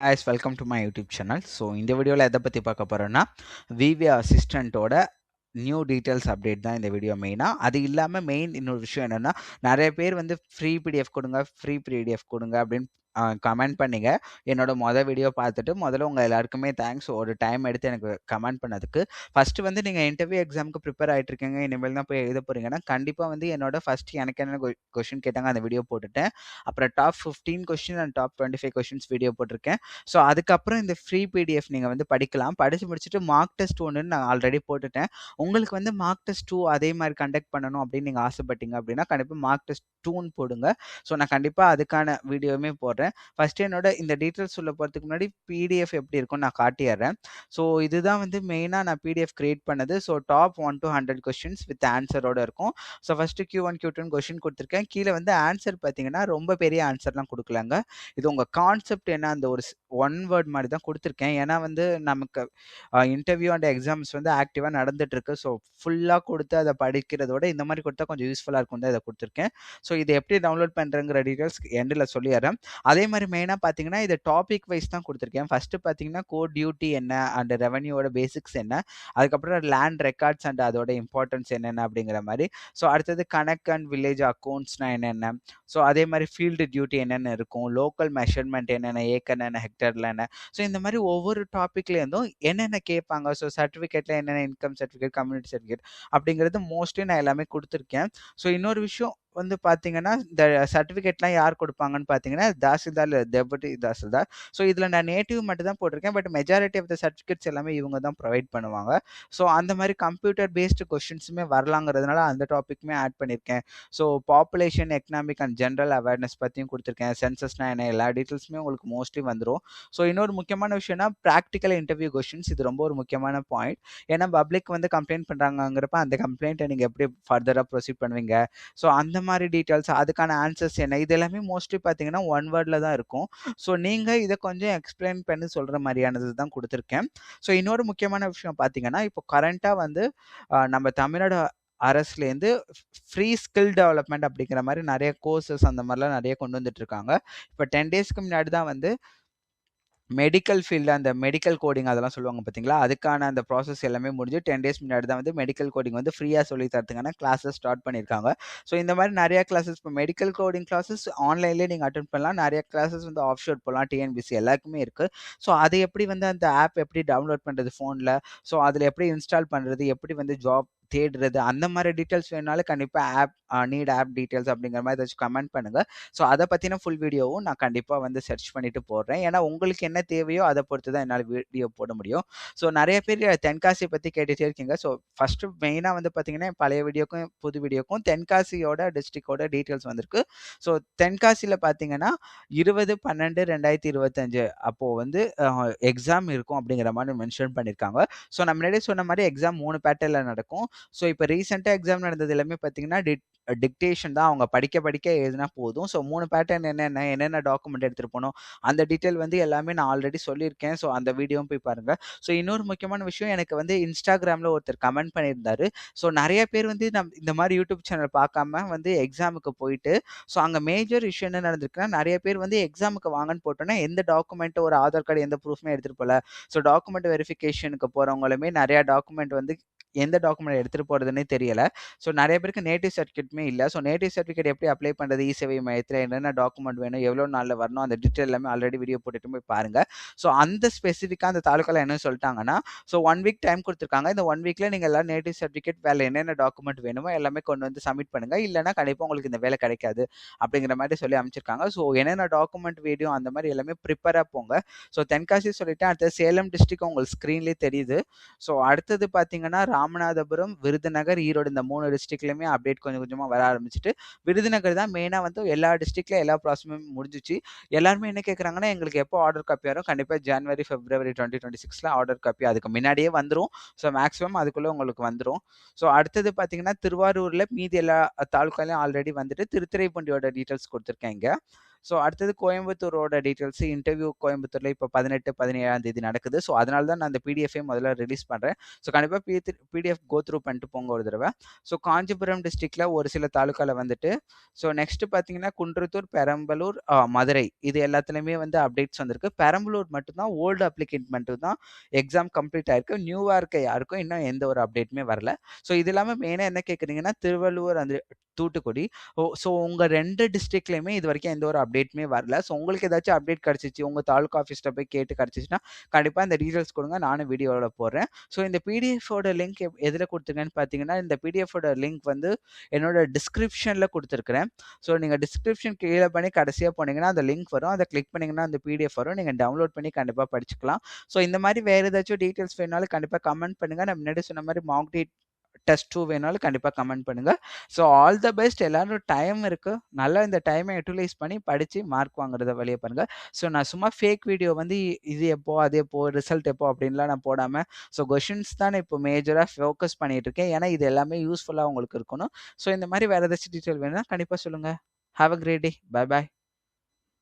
As welcome to my YouTube channel so இந்த வீடியோவில் எதை பற்றி பார்க்க போகிறோன்னா விவி அசிஸ்டண்ட்டோட நியூ டீட்டெயில்ஸ் அப்டேட் தான் இந்த வீடியோ மெயினாக அது இல்லாமல் மெயின் இன்னொரு விஷயம் என்னென்னா நிறைய பேர் வந்து ஃப்ரீ பிடிஎஃப் கொடுங்க ஃப்ரீ பிடிஎஃப் கொடுங்க அப்படின்னு கமெண்ட் பண்ணுங்க. என்னோட மொதல் வீடியோ பார்த்துட்டு முதல்ல உங்கள் எல்லாருக்குமே தேங்க்ஸ். ஒரு டைம் எடுத்து எனக்கு கமெண்ட் பண்ணதுக்கு. ஃபஸ்ட்டு வந்து நீங்கள் இன்டர்வியூ எக்ஸாமுக்கு ப்ரிப்பேர் ஆகிட்டு இருக்கீங்க இனிமேல் தான் போய் எழுத போகிறீங்கன்னா கண்டிப்பாக வந்து என்னோட ஃபஸ்ட் எனக்கு என்ன கொஷின் கேட்டாங்க அந்த வீடியோ போட்டுட்டேன். அப்புறம் top fifteen question and top twenty five questions video போட்டிருக்கேன். ஸோ அதுக்கப்புறம் இந்த ஃப்ரீ பிடிஎஃப் நீங்கள் வந்து படிக்கலாம். படித்து முடிச்சுட்டு மார்க் டெஸ்ட் ஒன்றுன்னு நான் ஆல்ரெடி போட்டுட்டேன். உங்களுக்கு வந்து மார்க் டெஸ்ட் டூ அதே மாதிரி கண்டக்ட் பண்ணணும் அப்படின்னு நீங்கள் ஆசைப்பட்டீங்க அப்படின்னா கண்டிப்பாக மார்க் டெஸ்ட் டூன்னு போடுங்க. ஸோ நான் கண்டிப்பாக அதுக்கான வீடியோவுமே போடுறேன். ஃபஸ்ட்டு என்னோட இந்த டீட்டெயில்ஸ் சொல்ல போகிறதுக்கு முன்னாடி பிடிஎஃப் எப்படி இருக்கும் நான் காட்டிடுறேன் ஸோ இதுதான் வந்து மெயினாக நான் பிடிஎஃப் கிரியேட் பண்ணது. So top one to hundred questions with ஆன்சரோட இருக்கும். So first Q one Q டூன் கொஸ்டின் கொடுத்துருக்கேன். கீழே வந்து ஆன்சர் பார்த்தீங்கன்னா ரொம்ப பெரிய ஆன்சர்லாம் கொடுக்கலாங்க. இது உங்கள் கான்செப்ட் என்ன அந்த ஒரு ஒன் வேர்ட் மாதிரி தான் கொடுத்துருக்கேன். ஏன்னா வந்து நமக்கு இன்டர்வியூ அண்ட் எக்ஸாம்ஸ் வந்து ஆக்டிவாக நடந்துட்டுருக்கு. ஸோ ஃபுல்லாக கொடுத்து அதை படிக்கிறதோட இந்த மாதிரி கொடுத்தா கொஞ்சம் யூஸ்ஃபுல்லாக இருக்கும் தான் இதை கொடுத்துருக்கேன். ஸோ இதை எப்படி டவுன்லோட் பண்ணுறங்கிற டீட்டெயில்ஸ் எண்டில் சொல்லிடுறேன் அதே மாதிரி மெயினாக பார்த்தீங்கன்னா இது டாபிக் வைஸ் தான் கொடுத்துருக்கேன். ஃபஸ்ட்டு பார்த்தீங்கன்னா கோட் டியூட்டி என்ன அண்ட் ரெவன்யூவோட பேசிக்ஸ் என்ன அதுக்கப்புறம் லேண்ட் ரெக்கார்ட்ஸ் அண்ட் அதோட இம்பார்ட்டன்ஸ் என்னென்ன அப்படிங்கிற மாதிரி. ஸோ அடுத்தது கணக்கு அண்ட் வில்லேஜ் அக்கௌண்ட்ஸ்னால் என்னென்ன? ஸோ அதே மாதிரி ஃபீல்டு டியூட்டி என்னென்ன இருக்கும்? லோக்கல் மெஷர்மெண்ட் என்னென்ன? ஏக்கர் என்னென்ன ஹெக்டரில் என்ன? ஸோ இந்த மாதிரி ஒவ்வொரு டாப்பிக்லேருந்தும் என்னென்ன கேட்பாங்க? ஸோ சர்டிஃபிகேட்டில் என்னென்ன இன்கம் சர்டிஃபிகேட் கம்யூனிட்டி சர்டிஃபிகேட் அப்படிங்கிறது மோஸ்ட்லி நான் எல்லாமே கொடுத்துருக்கேன். ஸோ இன்னொரு விஷயம் வந்து பார்த்தீங்கன்னா இந்த சர்டிஃபிகேட்லாம் யார் கொடுப்பாங்கன்னு பார்த்தீங்கன்னா தாசில்தார் டெபுட்டி தாசில்தார். ஸோ இதில் நான் நேட்டிவ் மட்டும் தான் போட்டிருக்கேன். But majority of the certificates எல்லாமே இவங்க தான் ப்ரொவைட் பண்ணுவாங்க. ஸோ அந்த மாதிரி கம்ப்யூட்டர் பேஸ்டு கொஷின்ஸுமே வரலாங்கிறதுனால அந்த டாப்பிக்குமே ஆட் பண்ணியிருக்கேன் so population economic and general awareness பற்றியும் கொடுத்துருக்கேன். சென்சஸ்னா என்ன எல்லா டீட்டெயில்ஸுமே உங்களுக்கு மோஸ்ட்லி வந்துடும் ஸோ இன்னொரு முக்கியமான விஷயம்னா ப்ராக்டிக்கல் இன்டர்வியூ கொஷின்ஸ் இது ரொம்ப ஒரு முக்கியமான பாயிண்ட் ஏன்னா பப்ளிக் வந்து கம்ப்ளைண்ட் பண்ணுறாங்கிறப்ப அந்த கம்ப்ளைண்ட்டை நீங்கள் எப்படி ஃபர்தராக ப்ரொசீட் பண்ணுவீங்க? ஸோ அந்த மாதிரி டீட்டெயில்ஸ் அதுக்கான ஆன்சர்ஸ் என்ன? இது எல்லாமே மோஸ்ட்லி பார்த்தீங்கன்னா ஒன் வேர்டில் தான் இருக்கும். ஸோ நீங்கள் இதை கொஞ்சம் எக்ஸ்பிளைன் பண்ணி சொல்கிற மாதிரியானது தான் கொடுத்துருக்கேன். ஸோ இன்னொரு முக்கியமான விஷயம் பார்த்தீங்கன்னா இப்போ கரண்ட்டாக வந்து நம்ம தமிழ்நாடு அரசுலேருந்து ஃப்ரீ ஸ்கில் டெவலப்மெண்ட் அப்படிங்கிற மாதிரி நிறைய கோர்சஸ் அந்த மாதிரிலாம் நிறைய கொண்டு வந்துட்டு இருக்காங்க. இப்போ டென் டேஸ்க்கு முன்னாடி தான் வந்து மெடிக்கல் ஃபீல்டு அந்த மெடிக்கல் கோடிங் அதெல்லாம் சொல்லுவாங்க பார்த்தீங்களா அதுக்கான அந்த ப்ராசஸ் எல்லாமே முடிஞ்சு டென் டேஸ் முன்னாடி தான் வந்து மெடிக்கல் கோடிங் வந்து ஃப்ரீயாக சொல்லி தரத்துக்கான கிளாஸஸ் ஸ்டார்ட் பண்ணியிருக்காங்க ஸோ இந்த மாதிரி நிறைய கிளாஸஸ் இப்போ மெடிக்கல் கோடிங் கிளாஸஸ் ஆன்லைன்லேயே நீங்கள் அட்டன் பண்ணலாம். நிறைய கிளாஸஸ் வந்து ஆஃப் ஷோர் போகலாம் டிஎன்பிசி எல்லாருக்குமே இருக்குது ஸோ அது எப்படி வந்து அந்த ஆப் எப்படி டவுன்லோட் பண்ணுறது ஃபோனில் ஸோ அதில் எப்படி இன்ஸ்டால் பண்ணுறது எப்படி வந்து ஜாப் தேடுறது? அந்த மாதிரி டீட்டெயில்ஸ் வேணுனாலும் கண்டிப்பாக ஆப் நீட் ஆப் டீட்டெயில்ஸ் அப்படிங்கிற மாதிரி ஏதாச்சும் கமெண்ட் பண்ணுங்க. ஸோ அதை பற்றின ஃபுல் வீடியோவும் நான் கண்டிப்பாக வந்து சர்ச் பண்ணிட்டு போடுறேன். ஏன்னா உங்களுக்கு என்ன தேவையோ அதை பொறுத்து தான் என்னால் வீடியோ போட முடியும். ஸோ நிறைய பேர் தென்காசி பற்றி கேட்டுகிட்டே இருக்கீங்க. ஸோ ஃபஸ்ட்டு மெயினாக வந்து பார்த்தீங்கன்னா பழைய வீடியோக்கும் புது வீடியோக்கும் தென்காசியோட டிஸ்ட்ரிக்டோட டீட்டெயில்ஸ் வந்திருக்கு. ஸோ தென்காசியில் பார்த்தீங்கன்னா இருபது பன்னெண்டு ரெண்டாயிரத்தி இருபத்தஞ்சு அப்போது வந்து எக்ஸாம் இருக்கும் அப்படிங்கிற மாதிரி மென்ஷன் பண்ணியிருக்காங்க ஸோ நம்ம முன்னாடியே சொன்ன மாதிரி எக்ஸாம் மூணு பேட்டர்னில் நடக்கும். ஸோ இப்போ ரீசெண்டாக எக்ஸாம் நடந்தது எல்லாமே பார்த்தீங்கன்னா டிட் டிக்டேஷன் தான் அவங்க படிக்க படிக்க எழுதினா போதும். ஸோ மூணு பேட்டர்ன் என்னென்ன என்னென்ன டாக்குமெண்ட் எடுத்துகிட்டு போகணும் அந்த டீட்டெயில் வந்து எல்லாமே நான் ஆல்ரெடி சொல்லியிருக்கேன். ஸோ அந்த வீடியோவும் போய் பாருங்கள் ஸோ இன்னொரு முக்கியமான விஷயம் எனக்கு வந்து இன்ஸ்டாகிராமில் ஒருத்தர் கமெண்ட் பண்ணியிருந்தாரு. ஸோ நிறைய பேர் வந்து நம் இந்த மாதிரி யூடியூப் சேனல் பார்க்காம வந்து எக்ஸாமுக்கு போயிட்டு ஸோ அங்கே மேஜர் இஷ்யூ என்ன நடந்திருக்குன்னா நிறைய பேர் வந்து எக்ஸாமுக்கு வாங்கன்னு போட்டோன்னா எந்த டாக்குமெண்ட் ஒரு ஆதார் கார்டு எந்த ப்ரூஃப்மே எடுத்துகிட்டு போகல. ஸோ டாக்குமெண்ட் வெரிஃபிகேஷனுக்கு போகிறவங்களுமே நிறையா டாக்குமெண்ட் வந்து எந்த டாக்குமெண்ட் எடுத்துகிட்டு போகிறதுனே தெரியல. ஸோ நிறைய பேருக்கு நேட்டிவ் சர்டிஃபிகேட்டுமே இல்லை. ஸோ நேட்டிவ் சர்டிஃபிகேட் எப்படி அப்ளை பண்ணுறது இ சேவை மையத்தில் என்னென்ன டாக்குமெண்ட் வேணும்? எவ்வளோ நாளில் வரணும்? அந்த டீட்டெயில் எல்லாமே ஆல்ரெடி வீடியோ போட்டுட்டு போய் பாருங்கள் ஸோ அந்த ஸ்பெசிஃபிக்காக அந்த தாலுக்காவில் என்ன சொல்லிட்டாங்கன்னா ஸோ ஒன் வீக் டைம் கொடுத்துருக்காங்க. இந்த ஒன் வீக்கில் நீங்கள் எல்லாம் நேட்டிவ் சர்டிஃபிகேட் வேலை என்னென்ன டாக்குமெண்ட் வேணுமோ எல்லாமே கொண்டு வந்து சப்மிட் பண்ணுங்கள் இல்லைனா கண்டிப்பாக உங்களுக்கு இந்த வேலை கிடைக்காது அப்படிங்கிற மாதிரி சொல்லி அமைச்சிருக்காங்க ஸோ என்னென்ன டாக்குமெண்ட் வீடியோ அந்த மாதிரி எல்லாமே ப்ரிப்பராக போங்க. ஸோ தென்காசி சொல்லிட்டு அடுத்தது சேலம் டிஸ்ட்ரிக்ட் உங்களுக்கு ஸ்க்ரீன்லேயே தெரியுது. ஸோ அடுத்தது பார்த்தீங்கன்னா ராமநாதபுரம் விருதுநகர் ஈரோடு இந்த மூணு டிஸ்ட்ரிக்ட்லையுமே அப்டேட் கொஞ்சம் கொஞ்சமாக வர ஆரம்பிச்சிட்டு விருதுநகர் தான் மெயினாக வந்து எல்லா டிஸ்ட்ரிக்ட்ல எல்லா ப்ராசஸுமே முடிஞ்சிச்சு. எல்லாருமே என்ன கேட்குறாங்கன்னா எங்களுக்கு எப்போ ஆர்டர் காப்பி வரும்? கண்டிப்பாக ஜனவரி பிப்ரவரி டுவெண்ட்டி டுவெண்ட்டி சிக்ஸில் ஆர்டர் காப்பி அதுக்கு முன்னாடியே வந்துடும் ஸோ மேக்ஸிமம் அதுக்குள்ளே உங்களுக்கு வந்துடும் ஸோ அடுத்தது பார்த்தீங்கன்னா திருவாரூரில் மீதி எல்லா தாலுக்காலையும் ஆல்ரெடி வந்துட்டு திருத்துறைப்பூண்டியோட டீட்டெயில்ஸ் கொடுத்துருக்கேன் இங்கே. ஸோ அடுத்தது கோயம்புத்தூரோட டீட்டெயில்ஸ் இன்டர்வியூ கோயம்புத்தூரில் இப்போ பதினெட்டு பதினேழாம் தேதி நடக்குது. ஸோ அதனால தான் நான் அந்த பிடிஎஃபே முதல்ல ரிலீஸ் பண்ணுறேன் ஸோ கண்டிப்பாக பி பிடிஎஃப் கோ த்ரூ பண்ணிட்டு போங்க ஒரு தடவை. ஸோ காஞ்சிபுரம் டிஸ்ட்ரிக்டில் ஒரு சில தாலுக்காவில் வந்துட்டு ஸோ நெக்ஸ்ட் பார்த்தீங்கன்னா குன்றத்தூர் பெரம்பலூர் மதுரை இது எல்லாத்துலேயுமே வந்து அப்டேட்ஸ் வந்திருக்கு. பெரம்பலூர் மட்டும்தான் ஓல்டு அப்ளிகேட் மட்டும் தான் எக்ஸாம் கம்ப்ளீட் ஆயிருக்கு. நியூவாக இருக்க யாருக்கும் இன்னும் எந்த ஒரு அப்டேட்டுமே வரல. ஸோ இது இல்லாமல் மெயினாக என்ன கேட்குறீங்கன்னா திருவள்ளுவர் அந்த தூத்துக்குடி. ஓ ஸோ உங்கள் ரெண்டு டிஸ்ட்ரிக்ட்லேயுமே இது வரைக்கும் எந்த ஒரு அப்டேட் அப்டேட்டுமே வரல. ஸோ உங்களுக்கு ஏதாச்சும் அப்டேட் கிடச்சிச்சு உங்கள் தாலுக்கா ஆஃபீஸில் போய் கேட்டு கிடச்சிச்சுன்னா கண்டிப்பாக இந்த டீட்டெயில்ஸ் கொடுங்க. நானும் வீடியோவில் போடுறேன். ஸோ இந்த பிடிஎஃபோட லிங்க் எதில் கொடுத்துருக்கேன்னு பார்த்தீங்கன்னா இந்த பிடிஎஃபோட லிங்க் வந்து என்னோட டிஸ்கிரிப்ஷனில் கொடுத்துருக்குறேன். ஸோ நீங்கள் டிஸ்கிரிப்ஷன் கீழே பண்ணி கடைசியாக போனீங்கன்னா அந்த லிங்க் வரும். அதை கிளிக் பண்ணிங்கன்னா அந்த பிடிஎஃப் வரும். நீங்கள் டவுன்லோட் பண்ணி கண்டிப்பாக படிச்சுக்கலாம். ஸோ இந்த மாதிரி வேறு ஏதாச்சும் டீட்டெயில்ஸ் வேணாலும் கண்டிப்பாக கமெண்ட் பண்ணுங்கள் நான் முன்னாடி சொன்ன மாதிரி மார்க் டீட் டெஸ்ட் டூ வேணாலும் கண்டிப்பாக கமெண்ட் பண்ணுங்கள் ஸோ ஆல் த பெஸ்ட் எல்லாரும் டைம் இருக்குது நல்லா இந்த டைமை யூட்டிலைஸ் பண்ணி படித்து மார்க் வாங்குறத வழியை பாருங்கள் ஸோ நான் சும்மா ஃபேக் வீடியோ வந்து இது எப்போ அது எப்போ ரிசல்ட் எப்போ அப்படின்லாம் நான் போடாமல் ஸோ கொஷின்ஸ் தான் இப்போ மேஜராக ஃபோக்கஸ் பண்ணிகிட்டு இருக்கேன். ஏன்னா இது எல்லாமே யூஸ்ஃபுல்லாக உங்களுக்கு இருக்கணும். ஸோ இந்த மாதிரி வேறு ஏதாச்சும் டீட்டெயில் வேணும்னா கண்டிப்பாக சொல்லுங்கள் have a great day bye bye